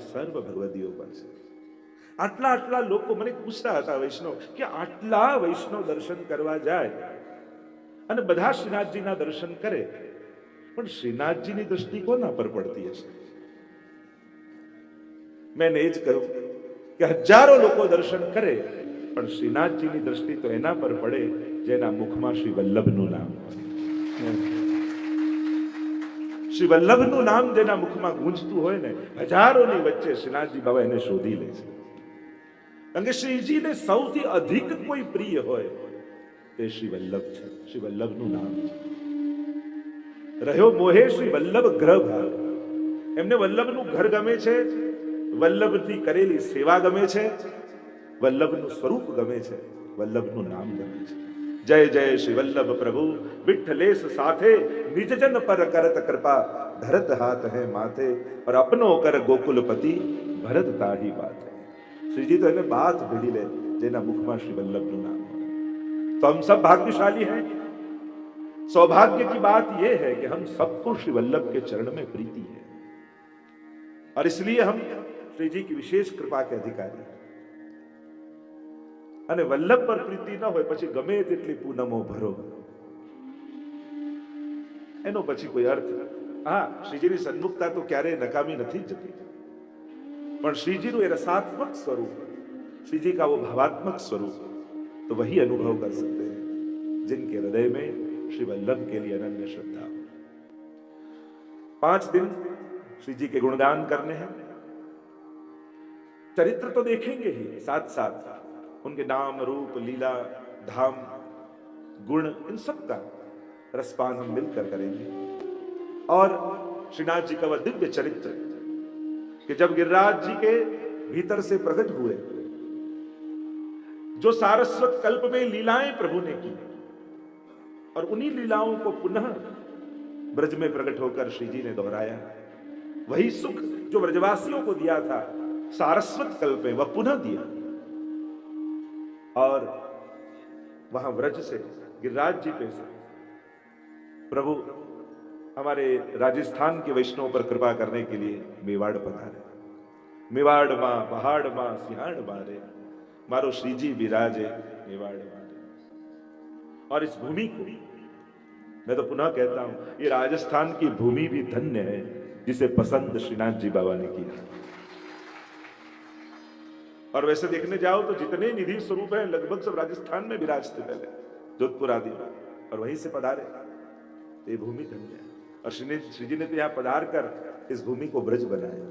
બાકી સર્વ ભગવદીઓ બનશે આટલા આટલા લોકો મને પૂછતા હતા વૈષ્ણવ કે આટલા વૈષ્ણવ દર્શન કરવા જાય અને બધા શ્રીનાથજીના દર્શન કરે, પણ શ્રીનાથજીની દ્રષ્ટિ કોના પર પડતી હશે મેં એ જ કહ્યું કે હજારો લોકો દર્શન કરે, પણ શ્રીનાથજીની દ્રષ્ટિ તો એના પર પડે, જેના મુખમાં શ્રી વલ્લભનું નામ. શ્રી વલ્લભનું નામ જેના મુખમાં ગૂંજતું હોય ને, હજારોની વચ્ચે શ્રીનાથજી બાબા એને શોધી લે છે. કારણ કે શ્રીજીને સૌથી અધિક કોઈ પ્રિય હોય તે શ્રી વલ્લભ છે. શ્રી વલ્લભનું નામ છે. રહ્યો મોહે શ્રી વલ્લભ ગ્રહ ભાગ. એમને વલ્લભનું ઘર ગમે છે, વલ્લભથી કરેલી સેવા ગમે છે, વલ્લભનું સ્વરૂપ ગમે છે, વલ્લભનું નામ ગમે છે. जय जय शिवल्लभ प्रभु। विठलेश साथे निज जन पर करत कृपा। धरत हाथ है माथे, और अपनो कर गोकुलपति। भरत ताही बात है। श्री जी तो है बात भिड़ी ले, जेना मुखमा श्री वल्लभ नु नाम। तो हम सब भाग्यशाली हैं। सौभाग्य की बात यह है कि हम सबको श्री वल्लभ के चरण में प्रीति है। और इसलिए हम श्री जी की विशेष कृपा के अधिकारी हैं। અને વલ્લભ પર પ્રીતિ ન હોય પછી ગમે તેટલી પૂનમો ભરો એનો પછી કોઈ અર્થ હા શ્રીજીની સન્મુખતા તો ક્યારેય નકામી નથી જ જતી પણ શ્રીજીનું એ रसात्मक स्वरूप श्रीजी का वो भावात्मक स्वरूप तो वही अनुभव कर सकते हैं जिनके हृदय में श्री वल्लभ के लिए अनन्य श्रद्धा हो पांच दिन श्री जी के गुणगान करने हैं चरित्र तो देखेंगे ही साथ साथ उनके नाम, रूप, लीला, धाम, गुण, इन सब का रसपान हम मिलकर करेंगे। और श्रीनाथ जी का वह दिव्य चरित्र, कि जब गिरिराज जी के भीतर से प्रकट हुए, जो सारस्वत कल्प में लीलाएँ प्रभु ने की, और उन्हीं लीलाओं को पुनः ब्रज में प्रकट होकर श्री जी ने दोहराया, वही सुख जो ब्रजवासियों को दिया था, सारस्वत कल्प में वह पुनः दिया। और वहाँ व्रज से गिरिराज जी पे से प्रभु हमारे राजस्थान के वैष्णव पर कृपा करने के लिए मेवाड़ पधारे। मेवाड़ माँ, पहाड़ माँ, सिंहाड़ मारे। मारो श्रीजी विराजे, मेवाड़ मारे। और इस भूमि को मैं तो पुनः कहता हूँ, ये राजस्थान की भूमि भी धन्य है, जिसे पसंद श्रीनाथ जी बाबा ने किया। और वैसे देखने जाओ तो जितने निधि स्वरूप हैं लगभग सब राजस्थान में विराजते पहले जोधपुर आदि में और वहीं से पधारे तो ये भूमि धन्य है और श्री श्री जी ने तो यहाँ पधार कर इस भूमि को ब्रज बनाया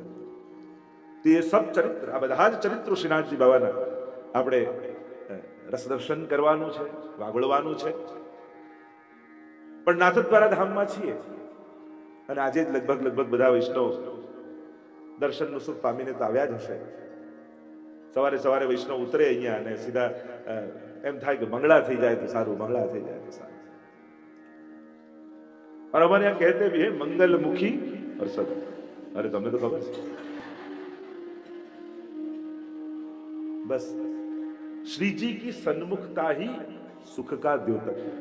તો એ સબ ચરિત્ર આ બધા જ ચરિત્રો શ્રીનાથજી બાબાના આપણે અ, રસદર્શન કરવાનું છે વાગોળવાનું છે પણ નાથદ્વારા ધામમાં છીએ અને આજે જ લગભગ લગભગ બધા વૈષ્ણવ દર્શનનું સુખ પામીને તો આવ્યા જ હશે સવારે સવારે વૈષ્ણવ ઉતરે અહીંયા અને સીધા અ, એમ થાય કે મંગળા થઈ જાય તો સારું મંગળા થઈ જાય તો સારું और हमारे यहाँ कहते भी है मंगल मुखी और सत अरे તમને તો ખબર છે बस श्री जी की सन्मुखता ही सुख का द्योतक है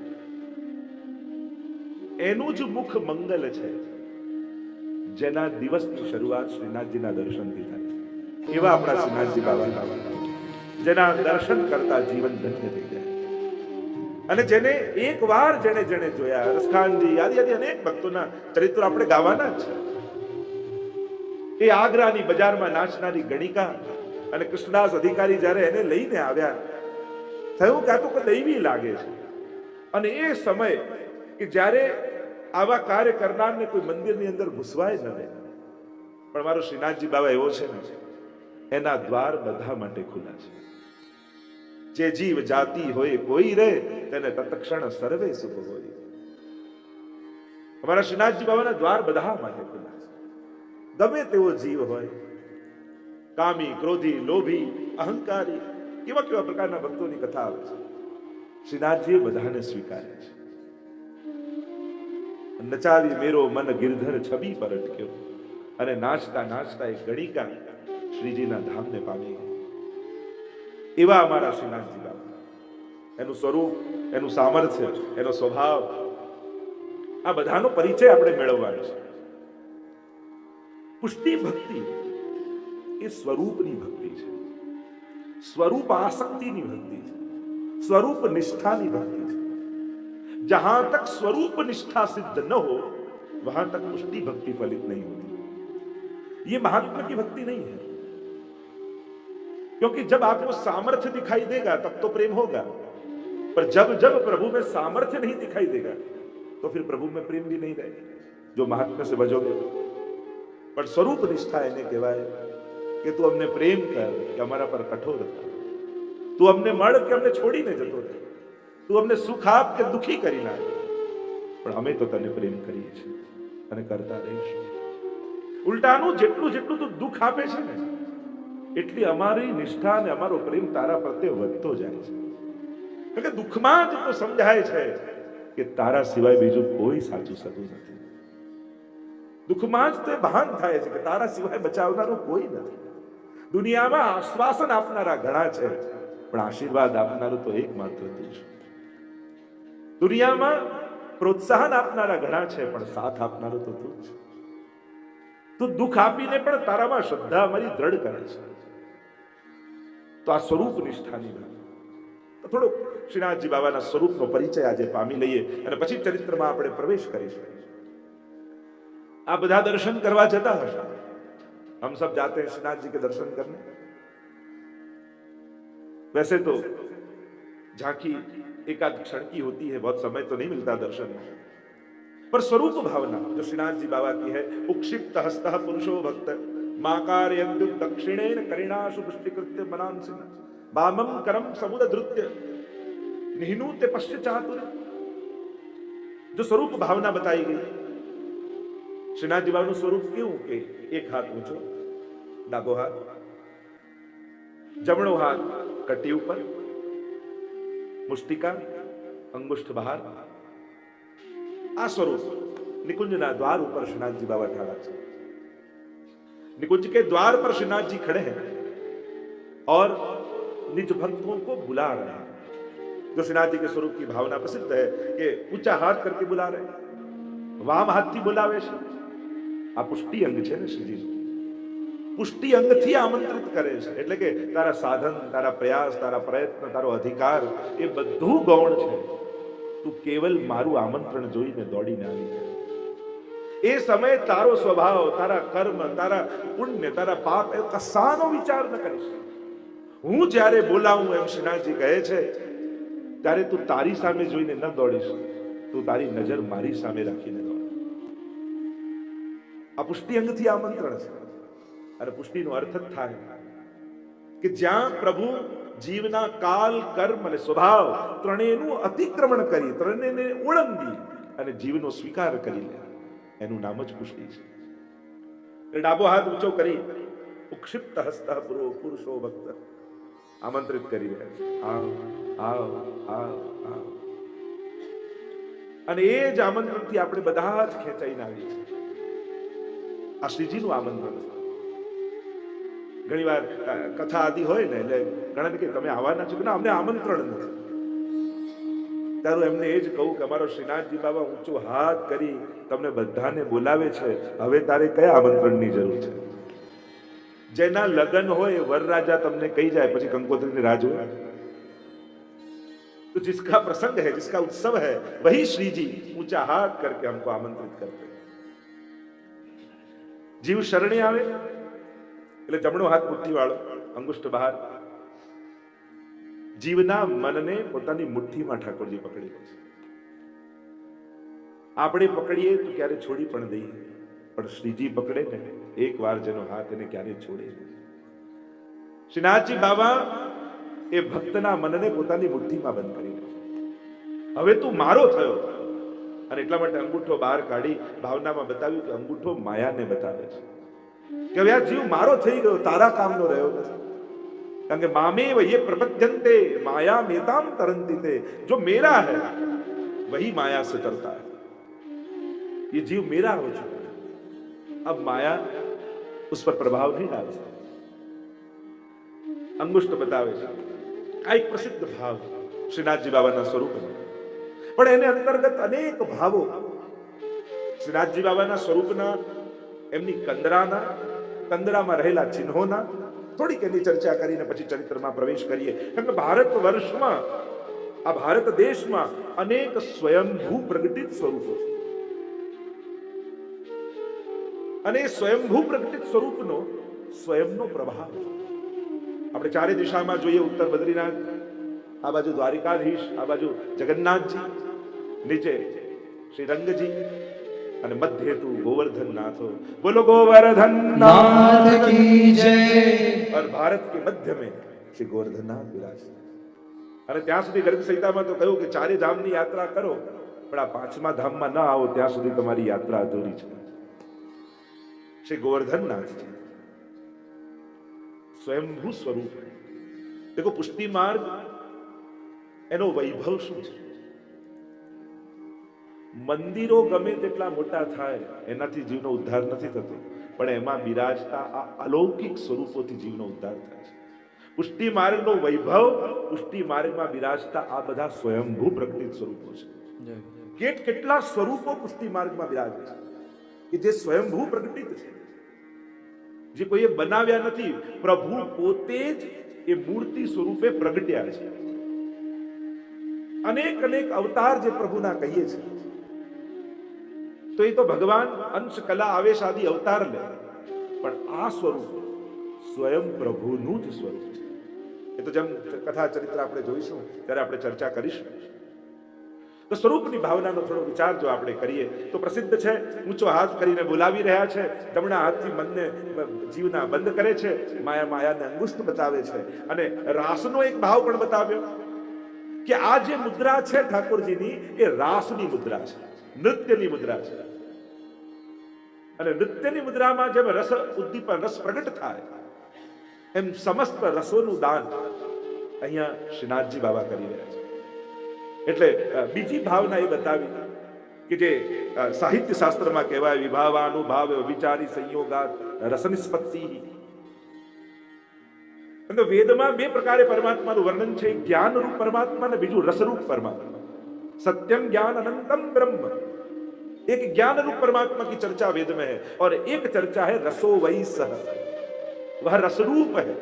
એનું જ મુખ મંગલ છે જેના દિવસની શરૂઆત શ્રીનાથજીના દર્શનથી થાય એવા આપણા શ્રીનાથજી બાબા જેના દર્શન કરતા જીવન ધન્ય થઈ જાય. અને જેને એક વાર જેને જેને જોયા, રસખાનજી આદિ આદિ અનેક ભક્તોના ચરિત્રો આપણે ગાવાના જ છે. એ આગ્રાની બજારમાં નાચનારી ગણિકા અને કૃષ્ણદાસ અધિકારી જ્યારે એને લઈને આવ્યા, થયું કે આ તો દૈવી લાગે છે. અને એ સમય કે જ્યારે આવા કાર્ય કરનારને કોઈ મંદિરની અંદર ઘૂસવાય ન દે પણ મારો શ્રીનાથજી બાબા એવો છે ને એના દ્વાર બધા માટે ખુલ્લા છે. જે જીવ જાતિ હોય કોઈ રે તેને તત્ક્ષણ સર્વે સુખ હોય. અમારા શ્રીનાથજી બાબાના દ્વાર બધા માટે ખુલ્લા છે. ગમે તેવો જીવ હોય, કામી, ક્રોધી, લોભી, અહંકારી, કેવા કેવા પ્રકારના ભક્તોની કથા આવે છે, શ્રીનાથજીએ બધાને સ્વીકારે છે. નચાવી મેરો મન ગિરધર છબી પર અટક્યો. અને નાચતા નાચતા એક ગણિકા શ્રીજીના ધામને પામી ગઈ એવા અમારા શ્રીનાથજી બાબા એનું સ્વરૂપ એનું સામર્થ્ય એનો સ્વભાવ આ બધાનો પરિચય આપણે મેળવવાનો છે પુષ્ટિ ભક્તિ એ સ્વરૂપની ભક્તિ છે સ્વરૂપ આસક્તિની ભક્તિ છે स्वरूप निष्ठा ની भक्ति है जहां तक स्वरूप निष्ठा सिद्ध न हो वहां तक पुष्टि भक्ति फलित नहीं होती ये महात्मा की भक्ति नहीं है क्योंकि जब आपको सामर्थ्य दिखाई देगा तब तो प्रेम होगा पर जब जब प्रभु में सामर्थ्य नहीं दिखाई देगा तो फिर प्रभु में प्रेम भी नहीं रहेगा जो महात्मा से भजोगे तो પણ સ્વરૂપ નિષ્ઠા એને કહેવાય કે તું અમને પ્રેમ કર કે અમારા પર કઠોર હતા તું અમને મળ કે અમને છોડીને જતો રહે તું અમને સુખ આપ કે દુખી કરી નાખ પણ અમે તો તને પ્રેમ કરીએ છીએ અને કરતા રહીશું ઉલટાનું જેટલું જેટલું તું દુઃખ આપે છે ને એટલી અમારી નિષ્ઠા અને અમારો પ્રેમ તારા પ્રત્યે વધતો જાય છે. કે દુઃખમાં જ તો સમજાય છે કે તારા સિવાય બીજું કોઈ સાચું સતું નથી. દુઃખમાં જ તે ભાન થાય છે કે તારા સિવાય બચાવનારો કોઈ નથી. દુનિયામાં આશ્વાસન આપનારા ઘણા છે, પણ આશીર્વાદ આપનારું તો એકમાત્ર તું છે. દુનિયામાં પ્રોત્સાહન આપનારા ઘણા છે, પણ સાથ આપનારો તો તું છે. તું દુઃખ આપીને પણ તારામાં શ્રદ્ધા અમારી દ્રઢ કરે છે. તો આ સ્વરૂપ નિષ્ઠાની વાત તો થોડુંક શ્રીનાથજી બાબાના સ્વરૂપનો પરિચય આજે પામી લઈએ અને પછી ચરિત્રમાં આપણે પ્રવેશ કરીશું આ બધા દર્શન કરવા જતા હશે हम सब जाते हैं श्रीनाथ जी के दर्शन करने वैसे तो झांकी एकाध क्षण की होती है बहुत समय तो नहीं मिलता दर्शन में पर स्वरूप भावना जो श्रीनाथ जी बाबा की है उक्षिप्त हस्त पुरुषो भक्त માકાર્યમ દક્ષિણેન કરિણાશુ પુષ્ટિકૃત્ય બનાંસિન વામમ કરમ સમુદ ધૃત્ય નિહનું તે પશ્ચ ચાતુર જો સ્વરૂપ ભાવના બતાઈ ગઈ શ્રીનાથજી બાબાનું સ્વરૂપ કેવું કે એક હાથ ઊંચો ડાબો હાથ જમણો હાથ કટી ઉપર મુષ્ટિકા અંગુષ્ઠ બહાર આ સ્વરૂપ નિકુંજના દ્વાર ઉપર શ્રીનાથજી બાબા ઠારા છે निकुंज के द्वार पर श्रीनाथ जी खड़े हैं और निज भक्तों को बुला रहे हैं जो श्रीनाथ जी के स्वरूप की भावना प्रसिद्ध है कि ऊंचा हाथ करके बुला रहे हैं વામ હાથથી બોલાવે છે આ પુષ્ટિ અંગ છે ને શ્રીજી પુષ્ટિ અંગથી આમંત્રિત કરે છે એટલે કે તારા સાધન તારા પ્રયાસ તારા પ્રયત્ન તારો અધિકાર એ બધું ગૌણ છે તું કેવલ મારું આમંત્રણ જોઈને દોડીને આવી જાય એ સમયે તારો સ્વભાવ, તારા કર્મ, તારા પુણ્ય, તારા પાપ એ કસાનો વિચાર ન કરીશ. હું જ્યારે બોલાવું, એમ શ્રીનાથજી કહે છે, ત્યારે તું તારી સામે જોઈને ન દોડીશ. તું તારી નજર મારી સામે રાખીને દોડ. આ પુષ્ટિ અંગથી આમંત્રણ છે. અને પુષ્ટિનો અર્થ જ થાય કે જ્યાં પ્રભુ જીવના કાલ, કર્મ અને સ્વભાવ ત્રણેયનું અતિક્રમણ કરી, ત્રણેયને ઓળંગી અને જીવનો સ્વીકાર કરી લે. એનું નામ જ પુષ્ટિ છે. ડાબો હાથ ઊંચો કરી ઉક્ષિપ્ત હસ્તા પૂર્વ પુરુષો ભક્ત આમંત્રિત કરી રહ્યા છે. આવ આવ આવ આવ. અને એ જ આમંત્રણથી આપણે બધા જ ખેંચાઈને આવીએ છીએ. આ શ્રીજીનું આમંત્રણ છે. ઘણી વાર કથા આદિ હોય ને એટલે ઘણા કે તમે આવવાના છો ને, અમને આમંત્રણ નથી. તારું એમને એ જ કહું કે અમારો શ્રીનાથજી બાબા ઊંચો હાથ કરી તમને બધાને બોલાવે છે હવે તારે કયા આમંત્રણની જરૂર છે જેના લગ્ન હોય વરરાજા તમને કહી જાય પછી કંકોત્રીની રાહ જોવે तो जिसका प्रसंग है जिसका उत्सव है वही श्री जी ऊंचा हाथ करके हमको आमंत्रित करते हैं જીવ શરણે આવે એટલે જમણો હાથ મુઠ્ઠી વાળો અંગુષ્ઠ બહાર જીવના મનને પોતાની મુઠ્ઠીમાં ઠાકોરજી પકડી લે છે. આપણે પકડીએ તો ક્યારે છોડી પણ દઈએ. પણ શ્રીજી પકડે ને, એક વાર જેનો હાથ એને ક્યારે છોડે. શ્રીનાથજી બાબા એ ભક્તના મનને પોતાની મુઠ્ઠીમાં બંધ કરી દે હવે તું મારો થયો. અને એટલા માટે અંગૂઠો બહાર કાઢી ભાવનામાં બતાવ્યું કે અંગૂઠો માયાને બતાવે છે. કે હવે આ જીવ મારો થઈ ગયો, તારા કામનો રહ્યો નથી. કારણ કે મામેવ ये प्रपद्यन्ते माया मेताम तरंती ते जो मेरा है वही माया से तरता है ये जीव मेरा हो चुका है अब माया उस पर प्रभाव नहीं डाल सकती અંગુષ્ઠ બતાવે છે આ એક પ્રસિદ્ધ ભાવ શ્રીનાથજી બાબાના સ્વરૂપનો પણ એને અંતર્ગત અનેક ભાવો શ્રીનાથજી બાબાના સ્વરૂપના એમની કંદરાના કંદરામાં રહેલા ચિહ્નોના થોડીક એની ચર્ચા કરીને પછી ચરિત્રમાં પ્રવેશ કરીએ. કે ભારત વર્ષમાં, આ ભારત દેશમાં અનેક સ્વયંભૂ પ્રગટિત સ્વરૂપો છે. અને સ્વયંભૂ પ્રગટિત સ્વરૂપનો સ્વયંનો પ્રભાવ આપણે ચારે દિશામાં જોઈએ, ઉત્તર બદ્રીનાથ, આ બાજુ દ્વારિકાધીશ, આ બાજુ જગન્નાથજી, નીચે શ્રી રંગજી અને મધ્ય તું ગોવર્ધન નાથો બોલો ગોવર્ધન नाथ की जय और भारत के मध्य में श्री गोवर्धननाथ विराज અને ત્યાં સુધી ગર્ગ સંહિતામાં તો કહ્યું કે ચારે ધામની યાત્રા કરો પણ આ પાંચમા ધામમાં ન આવો ત્યાં સુધી તમારી યાત્રા અધૂરી છે શ્રી ગોવર્ધનનાથ છે સ્વયંભૂ સ્વરૂપ દેખો પુષ્ટિ માર્ગ એનો વૈભવ શું છે મંદિરો ગમે તેટલા મોટા થાય એનાથી જીવનો ઉદ્ધાર નથી થતો. પણ એમાં બિરાજતા આ અલૌકિક સ્વરૂપોથી જીવનો ઉદ્ધાર થાય છે. પુષ્ટિ માર્ગનો વૈભવ પુષ્ટિ માર્ગમાં બિરાજતા આ બધા સ્વયંભૂ પ્રકૃતિ સ્વરૂપો છે. કેટ કેટલા સ્વરૂપો પુષ્ટિ માર્ગમાં બિરાજે છે? કે જે સ્વયંભૂ પ્રગટિત છે. જે કોઈએ બનાવ્યા નથી પ્રભુ પોતે જ એ મૂર્તિ સ્વરૂપે પ્રગટ્યા છે. અનેક અનેક અવતાર જે પ્રભુના કહીએ છે. તો એ તો ભગવાન અંશ કલા આવેશ આદિ અવતાર લે. પણ આ સ્વરૂપ સ્વયં પ્રભુનું જ સ્વરૂપ છે. એ તો જેમ કથા ચરિત્ર આપણે જોઈશું, ત્યારે આપણે ચર્ચા કરીશું. તો સ્વરૂપની ભાવનાનો થોડો વિચાર જો આપણે કરીએ, તો પ્રસિદ્ધ છે, ઊંચો હાથ કરીને બોલાવી રહ્યા છે જમણા હાથથી મનને જીવના બંધ કરે છે, માયા માયાને અંગુષ્ઠ બતાવે છે. અને રાસનો એક ભાવ પણ બતાવ્યો, કે આ જે મુદ્રા છે ઠાકોરજીની, એ રાસની મુદ્રા છે. નૃત્યની મુદ્રા છે. અને નૃત્યની મુદ્રામાં જેમ રસ ઉદ્દીપન, રસ પ્રગટ થાય, એમ સમસ્ત રસોનું દાન અહીંયા શ્રીનાથજી બાબા કરી રહ્યા છે. એટલે બીજી ભાવના એ બતાવી કે જે સાહિત્ય શાસ્ત્રમાં કહેવાય, વિભાવાનુભાવ વિચારી સંયોગા રસનિસ્પત્તિ અને વેદમાં બે પ્રકારે પરમાત્માનું વર્ણન છે, જ્ઞાનરૂપ પરમાત્મા અને બીજું રસરૂપ પરમાત્મા. સત્યમ જ્ઞાન અનંતમ બ્રહ્મ. एक ज्ञान रूप परमात्मा की चर्चा वेद में है और एक चर्चा है रसो वही सह वह रसरूप है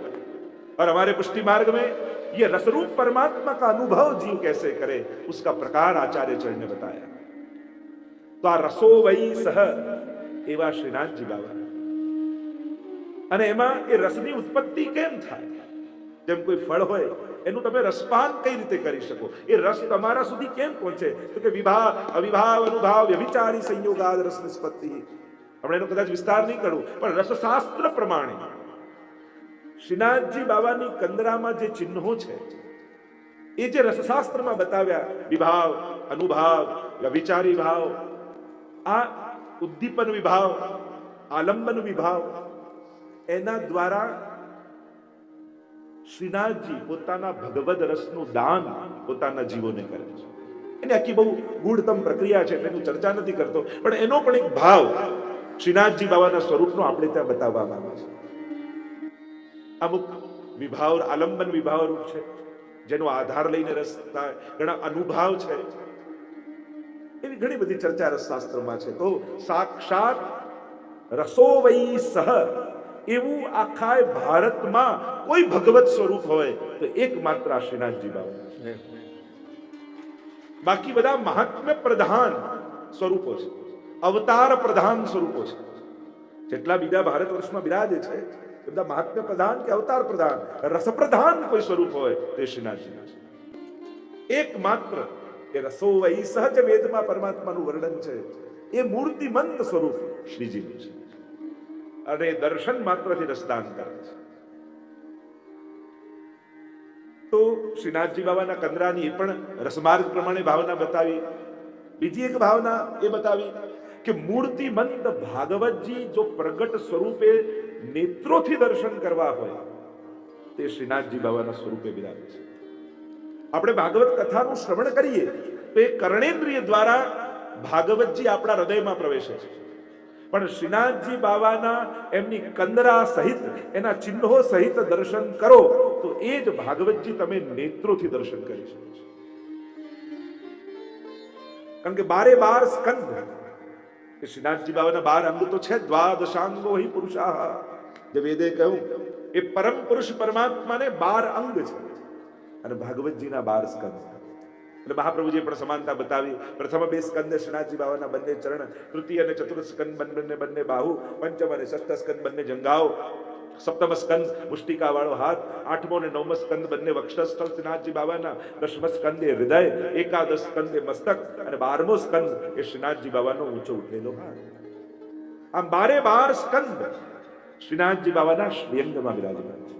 और हमारे पुष्टि मार्ग में ये रसरूप परमात्मा का अनुभव जीव कैसे करे उसका प्रकार आचार्य चरण ने बताया तो आ रसो वही સહ એવા શ્રીનાથજી બાબા અને એમાં એ રસની ઉત્પત્તિ કેમ થાય જેમ કોઈ ફળ હોય, એનું તમે રસપાન કઈ રીતે કરી શકો? એ રસ તમારા સુધી કેમ પહોંચે? તો કે વિભાવ અવિભાવ, અનુભાવ વ્યભિચારી સંયોગાદ રસ નિષ્પત્તિ. હમણાં એનો કદાચ વિસ્તાર નહીં કરું પણ રસશાસ્ત્ર પ્રમાણે શ્રીનાથજી બાબાની કંદરામાં જે ચિહ્નો છે, એ જે રસશાસ્ત્રમાં બતાવ્યા, વિભાવ, અનુભાવ વ્યભિચારી ભાવ, આ ઉદ્દીપન વિભાવ, આલંબન વિભાવ, એના દ્વારા શ્રીનાથજી પોતાના ભગવદ રસનું દાન પોતાના જીવોને કરે છે. એની આખી બહુ ગૂઢતમ પ્રક્રિયા છે એટલે હું ચર્ચા નથી કરતો, પણ એનો પણ એક ભાવ શ્રીનાથજી બાબાના સ્વરૂપનો આપણે ત્યાં બતાવવામાં આવે છે. અમુક વિભાવ, આલંબન વિભાવ રૂપ છે, જેનો આધાર લઈને રસ થાય, ઘણા અનુભાવ છે. એવી ઘણી બધી ચર્ચા રસશાસ્ત્રમાં છે. તો સાક્ષાત રસોવઈ સહ એવું આખા ભારતમાં કોઈ ભગવત સ્વરૂપ હોય તો એકમાત્ર આ શ્રીનાથજી બાબા બાકી બધા મહાત્મ્ય પ્રધાન સ્વરૂપો છે. અવતાર પ્રધાન સ્વરૂપો છે. જેટલા બીજા ભારત વર્ષમાં બિરાજે છે, એ બધા મહાત્મ્ય પ્રધાન કે અવતાર પ્રધાન, રસપ્રધાન કોઈ સ્વરૂપ હોય તો શ્રીનાથજીના છે. એકમાત્ર એ રસો વહી સહજ વેદમાં પરમાત્માનું વર્ણન છે. એ મૂર્તિમંત સ્વરૂપ શ્રીજીનું છે. અને દર્શન માત્રથી રસદાન કરે છે તો શ્રીનાથજી બાબાના કંદરાની પણ રસમાર્ગ પ્રમાણે ભાવના બતાવી બીજી એક ભાવના એ બતાવી કે મૂર્તિમંત ભાગવતજી જો પ્રગટ સ્વરૂપે નેત્રોથી દર્શન કરવા હોય તે શ્રીનાથજી બાબાના સ્વરૂપે બિરાજે છે આપણે ભાગવત કથાનું શ્રવણ કરીએ, તો એ કર્ણેન્દ્રિય દ્વારા ભાગવતજી આપણા હૃદયમાં પ્રવેશે છે પણ શ્રીનાથજી બાબાના એમની કંદરા સહિત, એના ચિહ્નો સહિત દર્શન કરો, તો એ જ ભાગવતજી તમે નેત્રોથી દર્શન કરી શકો છો. કારણ કે બારે બાર સ્કંદ. શ્રીનાથજી બાબાના બાર અંગ તો છે, દ્વાદશાંગો હિ પુરુષા. જે વેદે કહ્યું, એ પરમ પુરુષ પરમાત્માને બાર અંગ છે. અને ભાગવતજીના બાર સ્કંદ. એટલે મહાપ્રભુજીએ પણ સમાનતા બતાવી. પ્રથમ બે સ્કંદ શ્રીનાથજી બાબાના બંને ચરણ, તૃતીય અને ચતુર્થ સ્કંદ બંને બંને બાહુ, પંચમ અને ષષ્ઠ સ્કંદ બંને જંગાઓ. સપ્તમ સ્કંદ મુષ્ટિકા વાળો હાથ, આઠમો અને નવમ સ્કંદ બંને વક્ષસ્થળ શ્રીનાથજી બાબાના દસમ સ્કંદે હૃદય, એકાદશ સ્કંદે મસ્તક અને બારમો સ્કંદ એ શ્રીનાથજી બાબાનો ઊંચો ઉઠેલો હાથ. આમ બારે બાર સ્કંદ શ્રીનાથજી બાબાના શ્રીઅંગમાં બિરાજમાન છે.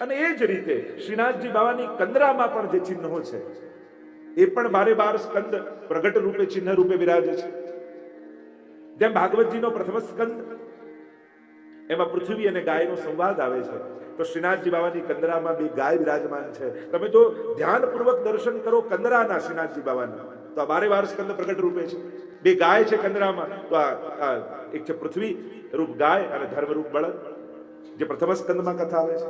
અને એ જ રીતે શ્રીનાથજી બાબાની કંદરામાં પણ જે ચિહ્નો છે એ પણ બારે બાર સ્કંદ પ્રગટ રૂપે, ચિહ્ન રૂપે બિરાજે છે. જેમ ભાગવતજીનો પ્રથમ સ્કંદ, એમાં પૃથ્વી અને ગાયનો સંવાદ આવે છે. તો શ્રીનાથજી બાબાની કંદરામાં બે ગાય બિરાજમાન છે. તમે જો ધ્યાનપૂર્વક દર્શન કરો કંદરાના શ્રીનાથજી બાબાના તો આ બારે બાર સ્કંદ પ્રગટ રૂપે છે. બે ગાય છે કંદરામાં, તો આ એક છે પૃથ્વી રૂપ ગાય અને ધર્મ રૂપ બળદ, જે પ્રથમ સ્કંદમાં કથા આવે છે.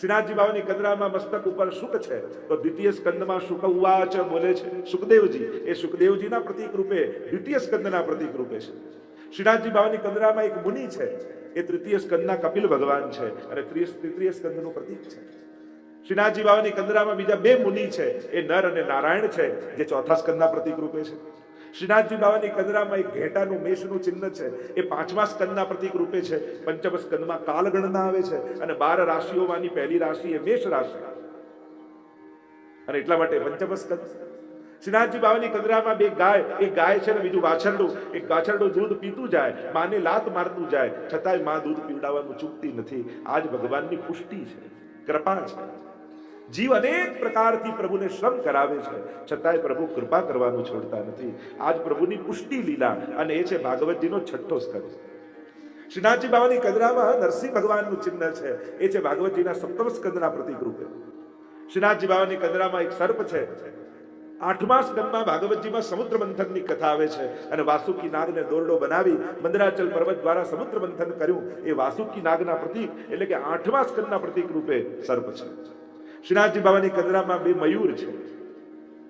શ્રીનાથજી બાબાની કંદરામાં મસ્તક ઉપર શુક છે. તો દ્વિતીય સ્કંદમાં ઉવાચ બોલે છે. સુખદેવજી, એ સુખદેવજીના પ્રતિક રૂપે, દ્વિતીય સ્કંદના પ્રતિક રૂપે છે. શ્રીનાથજી બાબાની કંદરામાં એક મુનિ છે. એ તૃતીય સ્કંદના કપિલ ભગવાન છે. અને તૃતીય સ્કંદનું પ્રતિક છે. શ્રીનાથજી બાબાની કંદરામાં બીજા બે મુનિ છે. એ નર અને નારાયણ છે, જે ચોથા સ્કંદના પ્રતિક રૂપે છે. શ્રીનાથજી બાબાની કંદરામાં એક ઘેટાનું મેષનું ચિહ્ન છે. એ પાંચમા સ્કંદના પ્રતિક રૂપે છે. પંચમ સ્કંદમાં કાલગણના આવે છે અને બાર રાશિઓમાંની પહેલી રાશિ એ મેષ રાશિ. અને એટલા માટે પંચમ સ્કંદ. શ્રીનાથજી બાબાની કંદરામાં બે ગાય, એક ગાય છે ને બીજું વાછરડું. એક વાછરડું દૂધ પીતું જાય, માને લાત મારતું જાય. છતાંયમાં દૂધ પીવડાવવાનું ચૂકતી નથી. આજ ભગવાનની પુષ્ટિ છે. કૃપા છે. જીવ અનેક પ્રકારથી પ્રભુને શ્રમ કરાવે છે. છતાંય પ્રભુ કૃપા કરવાનું છોડતા નથી. આજ પ્રભુની પુષ્ટિ લીલા અને એ છે ભાગવતજીનો છઠ્ઠો સ્તર શ્રીનાથજી બાબાની કદરામાં નરસિંહ ભગવાનનું ચિહ્ન છે. એ છે ભાગવતજીના સપ્તમ સ્કંદના પ્રતીક રૂપે શ્રીનાથજી બાબાની કદરામાં એક સર્પ છે. આઠમા સ્કંદમાં ભાગવતજીમાં સમુદ્ર મંથનની કથા આવે છે અને વાસુકી નાગને દોરડો બનાવી મંદરાચલ પર્વત દ્વારા સમુદ્ર મંથન કર્યું. એ વાસુકી નાગના પ્રતીક એટલે કે આઠમા સ્કંદના પ્રતીક રૂપે સર્પ છે. શ્રીનાથજી બાબાની કદરામાં બે મયુર છે.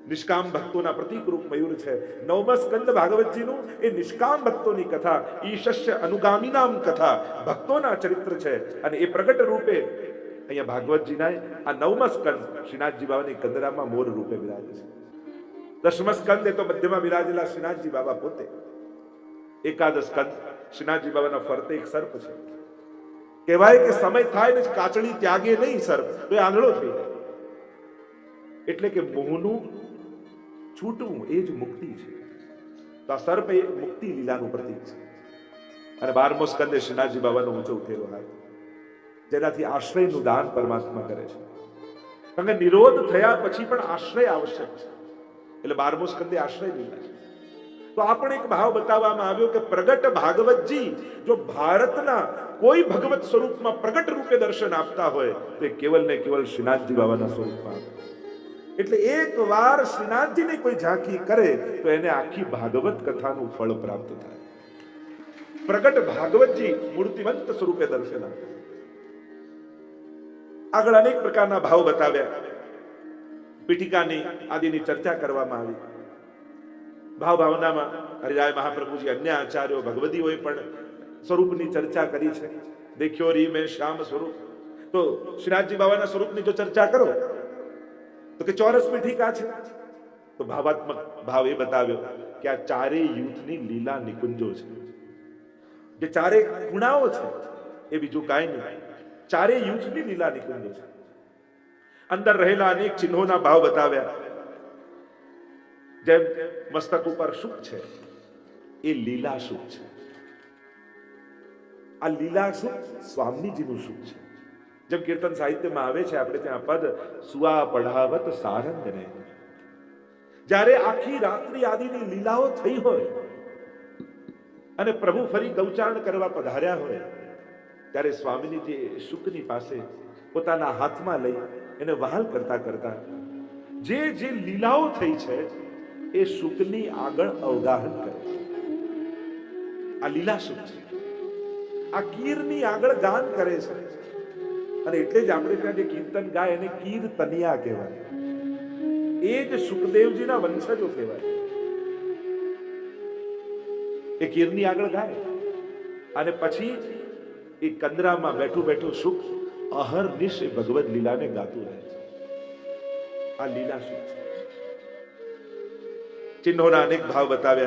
નિષ્કામ ભક્તોના પ્રતીક રૂપ મયુર છે. નવમ સ્કંદ ભાગવતજીનું એ નિષ્કામ ભક્તોની કથા, ઈશસ્ય અનુગામીનામ કથા, ભક્તોના ચરિત્ર છે. અને એ પ્રગટ રૂપે અહીંયા ભાગવતજીના આ નવમ સ્કંદ શ્રીનાથજી બાબાની કંદરામાં મોર રૂપે બિરાજે છે. દસમ સ્કંદ એ તો મધ્યમાં બિરાજેલા શ્રીનાથજી બાબા પોતે. એકાદશ સ્કંદ શ્રીનાથજી બાબાના ફરતે એક સર્પ છે. કહેવાય કે સમય થાય ને કાચડી ત્યાગે નહીં સર્પ તો આંધળો થઈ જાય એટલે કે મોહનું છૂટવું એ જ મુક્તિ છે. તો આ સર્પ એ મુક્તિ લીલાનું પ્રતીક છે. અને બારમો સ્કંદે શ્રીનાથજી બાબાનો ઊંચો ઉઠેલો હાથ. જેનાથી આશ્રયનું દાન પરમાત્મા કરે છે. કારણ કે નિરોધ થયા પછી પણ આશ્રય આવશ્યક છે. એટલે બારમો સ્કંદે આશ્રય લીલા છે. તો આપણે એક ભાવ બતાવવામાં આવ્યો કે પ્રગટ ભાગવતજી જો ભારતના કોઈ ભગવત સ્વરૂપમાં પ્રગટ રૂપે દર્શન આપતા હોય, તો કેવલ ને કેવલ શ્રીનાથજી બાબાના સ્વરૂપમાં એટલે એક વાર શ્રીનાથજીની કોઈ ઝાંખી કરે, તો એને આખી ભાગવત કથાનું ફળ પ્રાપ્ત થાય. પ્રગટ ભાગવતજી મૂર્તિવંત સ્વરૂપે દર્શન આપે. આગળ અનેક પ્રકારના ભાવ બતાવ્યા. પીઠિકાની આદિની ચર્ચા કરવામાં આવી. ભાવ ભાવનામાં હરિરાય મહાપ્રભુજી અન્ય આચાર્યો ભગવદીઓએ પણ સ્વરૂપની ચર્ચા કરી છે. દેખ્યો રી મેં શ્યામ સ્વરૂપ. તો શ્રીનાથજી બાબાના સ્વરૂપની જો ચર્ચા કરો, તો કે ચોરસ પીઠિકા છે? તો ભાવાત્મક ભાવ એ બતાવ્યો કે આ ચારેય યુથની લીલા નિકુંજો છે. જે ચારે ખૂણાઓ છે એ બીજું કાંઈ નહીં. ચારેય યુથની લીલા નિકુંજો છે. અંદર રહેલા અનેક ચિહ્નોના ભાવ બતાવ્યા. જેમ મસ્તક ઉપર સુખ છે? એ લીલા સુખ છે? આ લીલા સુખ સ્વામીજીનું સુખ છે? જેમ કીર્તન સાહિત્યમાં આવે છે, આપણે ત્યાં પદ સુવા પઢાવત સારંગને. જ્યારે આખી રાત્રિ આદિની લીલાઓ થઈ હોય અને પ્રભુ ફરી ગૌચારણ કરવા પધાર્યા હોય, ત્યારે સ્વામીની જે શુકની પાસે પોતાના હાથમાં લઈ એને વહાલ કરતા કરતા જે જે લીલાઓ થઈ છે એ સુખની આગળ અવગાહન કરે આ લીલા સુખ છે. આ કીરની આગળ ગાન કરે છે. અને એટલે જ આપણે ત્યાં જે કીર્તન ગાય એને કીર્તનિયા કહેવાય. એ જ સુખદેવજીના વંશજો કહેવાય. એ કીરની આગળ ગાય. અને પછી એ કંદરામાં બેઠું બેઠું સુખ અહર નિશ ભગવદ લીલાને ગાતું રહે છે. આ લીલા સુખ છે. ચિહ્નોના અનેક ભાવ બતાવ્યા.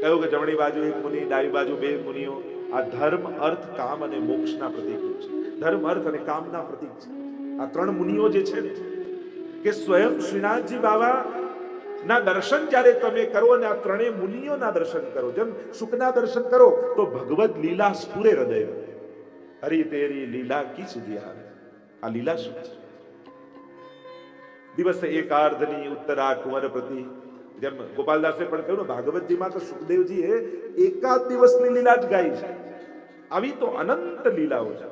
કહ્યું કે જમણી બાજુ એક મુનિ, ડાબી બાજુ બે મુનિઓ. આ ધર્મ, અર્થ, કામ અને મોક્ષના પ્રતીક છે. ધર્મ, અર્થ અને કામના પ્રતીક છે. આ ત્રણ મુનિઓ જે છે કે સ્વયં શ્રીનાથજી બાબા ના દર્શન જ્યારે તમે કરો અને આ ત્રણેય મુનિઓના દર્શન કરો, જેમ સુખના દર્શન કરો, તો ભગવદ લીલા સ્ફુરે હૃદય. હરી તેરી લીલા કી સુધી આવે આ લીલા શું છે? દિવસે એકાર્ધની ઉત્તરા કુંવર પ્રતિ જેમ ગોપાલદાસે પણ કહ્યું ને ભાગવતજીમાં તો સુખદેવજીએ એકાદ દિવસની લીલા જ ગાઈ છે આવી તો અનંત લીલાઓ છે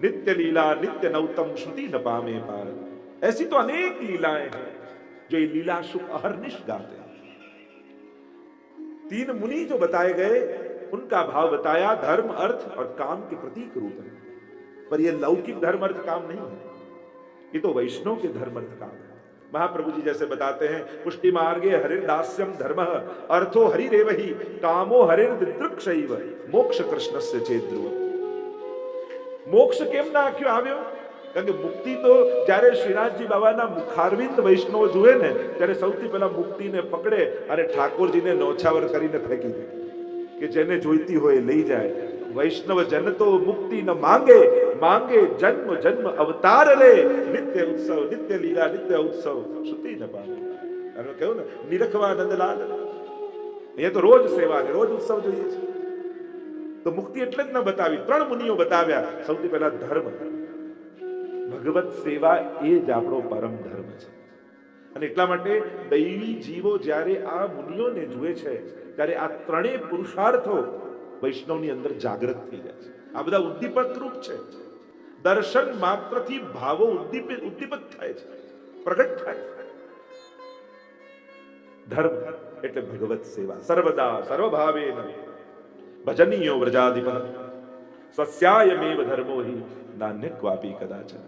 नित्य लीला नित्य नवतम श्रुति न पामे पार ऐसी तो अनेक लीलाएं हैं जो ये लीला सुख अहरनिश गाते हैं तीन मुनि जो बताए गए उनका भाव बताया धर्म अर्थ और काम के प्रतीक रूप है पर ये लौकिक धर्म अर्थ काम नहीं है ये तो वैष्णव के धर्म अर्थ काम है महाप्रभु जी जैसे बताते हैं पुष्टि मार्गे हरिर दास्यम धर्म अर्थो हरिरेव ही कामो हरिर दिदृक्षैव मोक्ष कृष्ण से चेत ध्रुव મોક્ષ કેમ ના આખ્યો આવ્યો કારણ કે મુક્તિ તો જ્યારે શ્રીનાથજી બાબાના મુખારવિંદ વૈષ્ણવ જુએ ને ત્યારે સૌથી પહેલા મુક્તિને પકડે અને ઠાકોરજીને નોછાવર કરીને ફેંકી દે કે જેને જોઈતી હોય એ લઈ જાય વૈષ્ણવ જન તો મુક્તિ ન માંગે માંગે જન્મ જન્મ અવતાર લે નિત્ય ઉત્સવ નિત્ય લીલા નિત્ય ઉત્સવ શ્રુતિ ન પામે અને કહ્યું ને નિરખવા નંદલાલ અહીંયા તો રોજ સેવા ને રોજ ઉત્સવ જોઈએ છે તો મુક્તિ એટલે જ ન બતાવી ત્રણ મુનિઓ બતાવ્યા સૌથી પહેલા ધર્મ ભગવત સેવા એ જ આપણો પરમ ધર્મ છે અને એટલા માટે દૈવી જીવો જ્યારે આ મુનિઓને જુએ છે ત્યારે આ ત્રણેય પુરુષાર્થો વૈષ્ણવની અંદર જાગૃત થઈ જાય છે આ બધા ઉદ્દીપક રૂપ છે દર્શન માત્રથી ભાવો ઉદ્દીપિત ઉદ્દીપક થાય છે પ્રગટ થાય છે ધર્મ એટલે ભગવત સેવા સર્વદા સર્વભાવે ભજનીયો વ્રજાધિપ सस्यायमेव धर्मो ही नान्य क्वापी कदाचन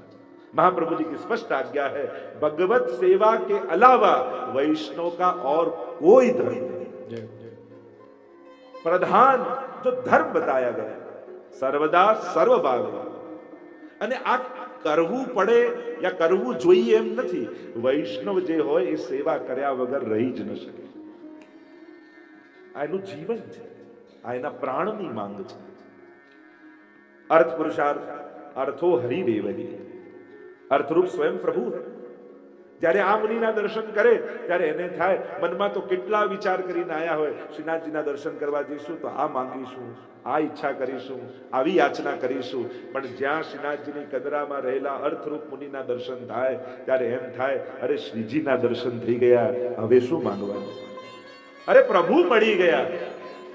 महाप्रभु जी की स्पष्ट आज्ञा है भगवत सेवा के अलावा वैष्णव का और कोई धर्म नहीं प्रधान जो धर्म बताया गया સર્વદા સર્વભાવે અને આ કરવું પડે યા કરવું જોઈએ એમ નથી વૈષ્ણવ જે હોય એ સેવા કર્યા વગર રહી જ ન શકે આ એનું જીવન છે આ એના પ્રાણની માંગ છે અર્થ પુરુષાર્થ અર્થો હરિદેવની અર્થરૂપ સ્વયં પ્રભુ છે જ્યારે આ મુનિના દર્શન કરે ત્યારે એને થાય મનમાં તો કેટલા વિચાર કરીને આયા હોય શ્રીનાથજીના દર્શન કરવા જઈશું તો આ માંગીશું આ ઈચ્છા કરીશું આવી યાચના કરીશું પણ જ્યાં શ્રીનાથજીની કદરામાં રહેલા અર્થરૂપ મુનિના દર્શન થાય ત્યારે એમ થાય અરે શ્રીજીના દર્શન થઈ ગયા હવે શું માંગવાનું अरे प्रभु मड़ी गया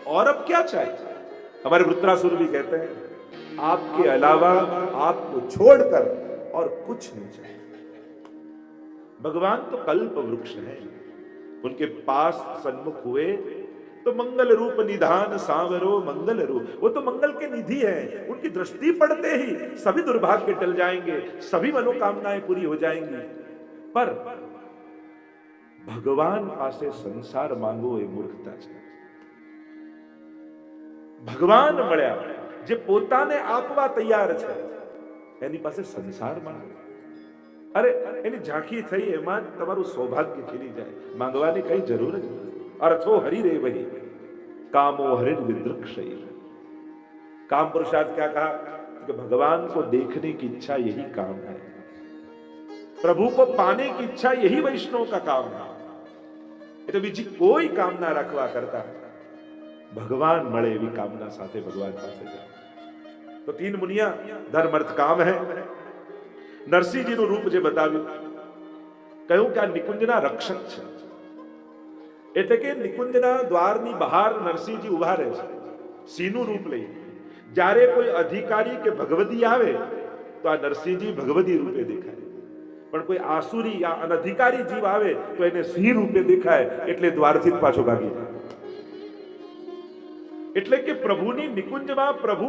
और अब क्या चाहिए हमारे वृत्रासुर भी कहते हैं आपके अलावा आपको छोड़कर और कुछ नहीं चाहिए भगवान तो कल्प वृक्ष है उनके पास सन्मुख हुए तो मंगल रूप निधान सांवरो मंगल रूप वो तो मंगल के निधि है उनकी दृष्टि पड़ते ही सभी दुर्भाग्य टल जाएंगे सभी मनोकामनाएं पूरी हो जाएंगी पर ભગવાન પાસે સંસાર માંગવો એ મૂર્ખતા છે ભગવાન મળ્યા જે પોતાને આપવા તૈયાર છે એની પાસે સંસાર માંગવો અરે એની ઝાંખી થઈ એમાં જ તમારું સૌભાગ્ય ખીલી જાય માંગવાની કઈ જરૂર જ નથી અર્થો હરી રે વહી कामो हरित विदृक्षय काम पुरुषार्थ क्या कहा कि भगवान को देखने की इच्छा यही काम है प्रभु को पाने की इच्छा यही वैष्णव का काम है એ તો બીજી કોઈ કામના રાખવા કરતા ભગવાન મળે એવી કામના સાથે ભગવાન પાસે જાય તો તીન મુનિયા ધર્મ અર્થ કામ હે નરસિંહજીનું રૂપ જે બતાવ્યું, કહ્યું કે આ નિકુંજના રક્ષક છે. એટલે કે નિકુંજના દ્વારની બહાર નરસિંહજી ઊભા રહે છે, સિંહનું રૂપ લઈ. જ્યારે કોઈ અધિકારી કે ભગવદી આવે, તો આ નરસિંહજી ભગવદી રૂપે દેખાય. પણ કોઈ આસુરી યા અનધિકારી જીવ આવે, તો એને સિંહ રૂપે દેખાય, એટલે દ્વારથી પાછો ભાગી એટલે કે પ્રભુની નિકુંજમાં પ્રભુ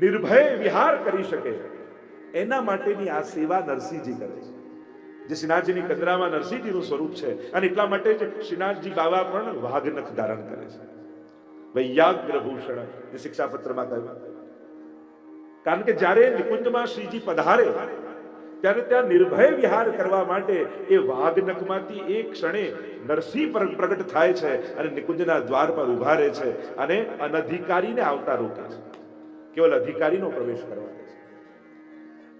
નિર્ભય વિહાર કરી શકે. એના માટેની આ સેવા નરસિંહજી કરે છે. જે શ્રીનાથજીની કદરામાં નરસિંહજીનું સ્વરૂપ છે અને એટલા માટે જ શ્રીનાથજી બાબા પણ વાઘનખ ધારણ કરે છે. વૈયાગ્ર ભૂષણ જે શિક્ષાપત્રમાં કહ્યું કારણ કે જ્યારે નિકુંજમાં શ્રીજી પધારે, ત્યારે ત્યાં નિર્ભય વિહાર કરવા માટે એ વાઘનખમાંથી એ ક્ષણે નરસિંહ પર પ્રગટ થાય છે અને નિકુંજના દ્વાર પર ઊભા રહે છે અને અનધિકારીને આવતા રોકે છે. કેવલ અધિકારીનો પ્રવેશ કરવા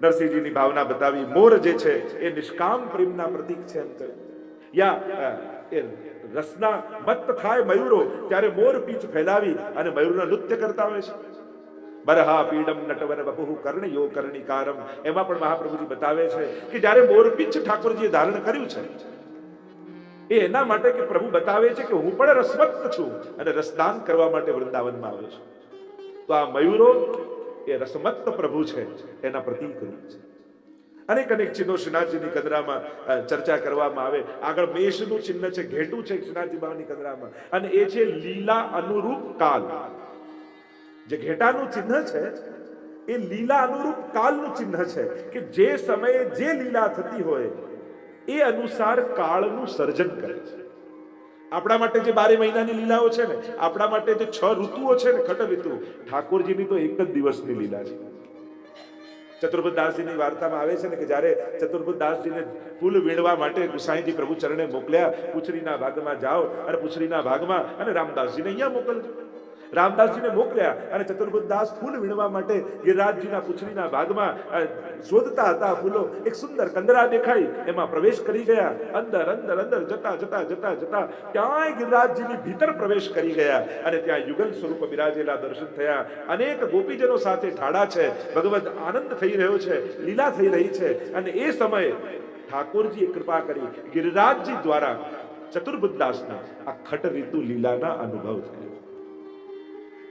નરસિંહજીની ભાવના બતાવી, મોર જે છે એ નિષ્કામ પ્રેમના પ્રતીક છે એમ કહ્યું. યા એ રસના મત્ત થાય મયુરો, ત્યારે મોર પીચ ફેલાવી અને મયુરના નૃત્ય કરતા હોય છે. બરહા પીડમ નટવર બપુહુ કર્ણયો કર્ણિકારમ. એમાં પણ મહાપ્રભુજી બતાવે છે કે જ્યારે મોરપીંછ ઠાકોરજીએ ધારણ કર્યું છે, એ એના માટે કે પ્રભુ બતાવે છે કે હું પણ રસવત્ત છું અને રસદાન કરવા માટે વૃંદાવનમાં આવ્યો છું. તો આ મયુરો એ રસમત્ત પ્રભુ છે, એના પ્રતીક રૂપ છે. અનેક અનેક ચિહ્નો શ્રીનાથજીની કદરામાં ચર્ચા કરવામાં આવે. આગળ મેષનું ચિહ્ન છે, ઘેટું છે શ્રીનાથજી બાબાની કદરામાં. અને એ છે લીલા અનુરૂપ કાલ. જે ઘેટાનું ચિહ્ન છે, એ લીલા અનુરૂપ કાલનું ચિહ્ન છે કે જે સમયે જે લીલા થતી હોય, એ અનુસાર કાળનું સર્જન કરે છે. આપણા માટે જે બારે મહિનાની લીલાઓ છે ને, આપણા માટે જે છ ઋતુઓ છે ને ખટ ઋતુ ઠાકોરજીની તો એક જ દિવસની લીલા છે. ચતુર્ભુજ દાસજીની વાર્તામાં આવે છે ને કે જ્યારે ચતુર્ભુજ દાસજીને ફૂલ વીણવા માટે ગુસાઈજી પ્રભુ ચરણે મોકલ્યા પુછરીના ભાગમાં જાઓ અને પુછરીના ભાગમાં અને રામદાસજીને અહીંયા મોકલજો. રામદાસજીને મોકલ્યા અને ચતુર્ભુદાસ ફૂલ વીણવા માટે ગિરિરાજજીના પૂછડીના ભાગમાં શોધતા હતા ફૂલો. એક સુંદર કંદરા દેખાઈ. એમાં પ્રવેશ કરી ગયા. અંદર અંદર અંદર જતા જતા જતા જતા ક્યાંય ગિરિરાજજીની ભીતર પ્રવેશ કરી ગયા અને ત્યાં યુગલ સ્વરૂપ બિરાજેલા દર્શન થયા. અનેક ગોપીજનો સાથે ઠાડા છે. ભગવત આનંદ થઈ રહ્યો છે, લીલા થઈ રહી છે અને એ સમયે ઠાકોરજીએ કૃપા કરી ગિરિરાજજી દ્વારા ચતુર્ભુજ દાસને આ ખટ ઋતુ લીલાના અનુભવ થયો.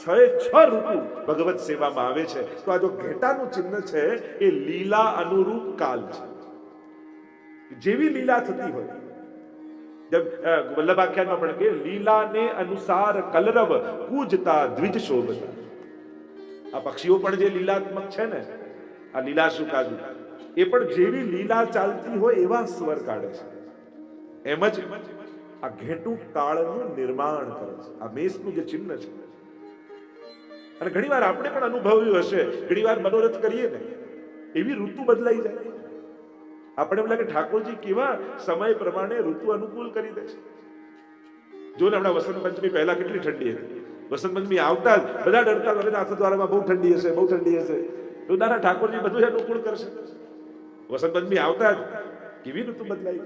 છ છ ઋતુ ભગવત સેવામાં આવે છે. તો આ જો ઘેટાનું ચિહ્ન છે, એ લીલા અનુરૂપ કાલ છે. જેવી લીલા થતી હોય, જેમ વલ્લભાખ્યાનમાં પણ કે લીલાને અનુસાર કલરવ કૂજતા દ્વિજ શોભતા. આ પક્ષીઓ પણ જે લીલાત્મક છે ને, આ લીલા સુકાજુ એ પણ જેવી લીલા ચાલતી હોય એવા સ્વર કાઢે છે. એમ જ આ ઘેટું કાળનું નિર્માણ કરે છે. આ મેષનું જે ચિહ્ન છે અને ઘણીવાર આપણે પણ અનુભવ્યું હશે. ઘણીવાર મનોરથ કરીએ ને, એવી ઋતુ બદલાઈ જાય. આપણે એમ લાગે ઠાકોરજી કેવા સમય પ્રમાણે ઋતુ અનુકૂળ કરી દે છે. જો ને હમણાં વસંત પંચમી પહેલા કેટલી ઠંડી હતી. વસંત પંચમી આવતા જ બધા ડરતા હવે નાથ દ્વારામાં બહુ ઠંડી હશે, બહુ ઠંડી હશે. તો નાના ઠાકોરજી બધું અનુકૂળ કરશે. વસંત પંચમી આવતા જ કેવી ઋતુ બદલાઈ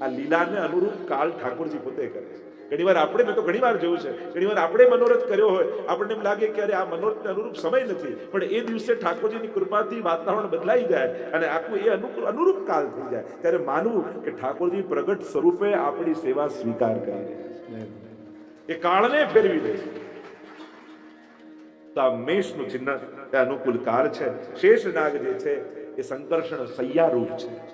આ લીલાને અનુરૂપ કાલ ઠાકોરજી પોતે કરે છે. ઘણીવાર આપણે મેં તો ઘણીવાર જોયું છે. ઘણીવાર આપણે મનોરથ કર્યો હોય, આપણને એમ લાગે કે અરે આ મનોરથને અનુરૂપ સમય નથી. પણ એ દિવસે ઠાકોરજીની કૃપાથી વાતાવરણ બદલાઈ જાય અને આખું એ અનુરૂપ કાલ થઈ જાય. ત્યારે માનવું કે ઠાકોરજી પ્રગટ સ્વરૂપે આપણી સેવા સ્વીકાર કરી. એ કાળને ફેરવી દે. છે તો આ મેષનું ચિહ્ન અનુકૂળ કાળ છે. શેષ નાગ જે છે, એ સંકર્ષણ સૈયારૂપ છે.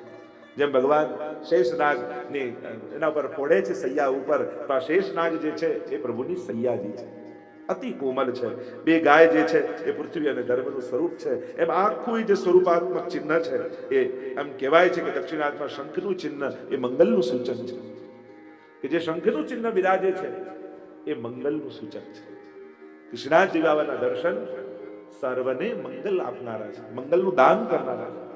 જેમ ભગવાન શેષનાગની એના પર ફોડે છે સૈયા ઉપર, તો આ શેષનાગ જે છે, એ પ્રભુની સૈયાજી છે. અતિ કોમલ છે. બે ગાય જે છે, એ પૃથ્વી અને ધર્મનું સ્વરૂપ છે. એમ આખું જે સ્વરૂપાત્મક ચિહ્ન છે, એ એમ કહેવાય છે કે દક્ષિણાત્મા શંખનું ચિહ્ન, એ મંગલનું સૂચન છે. કે જે શંખનું ચિહ્ન બિરાજે છે, એ મંગલનું સૂચક છે. કૃષ્ણાજી બાબાના દર્શન સર્વને મંગલ આપનારા છે, મંગલનું દાન કરનારા છે.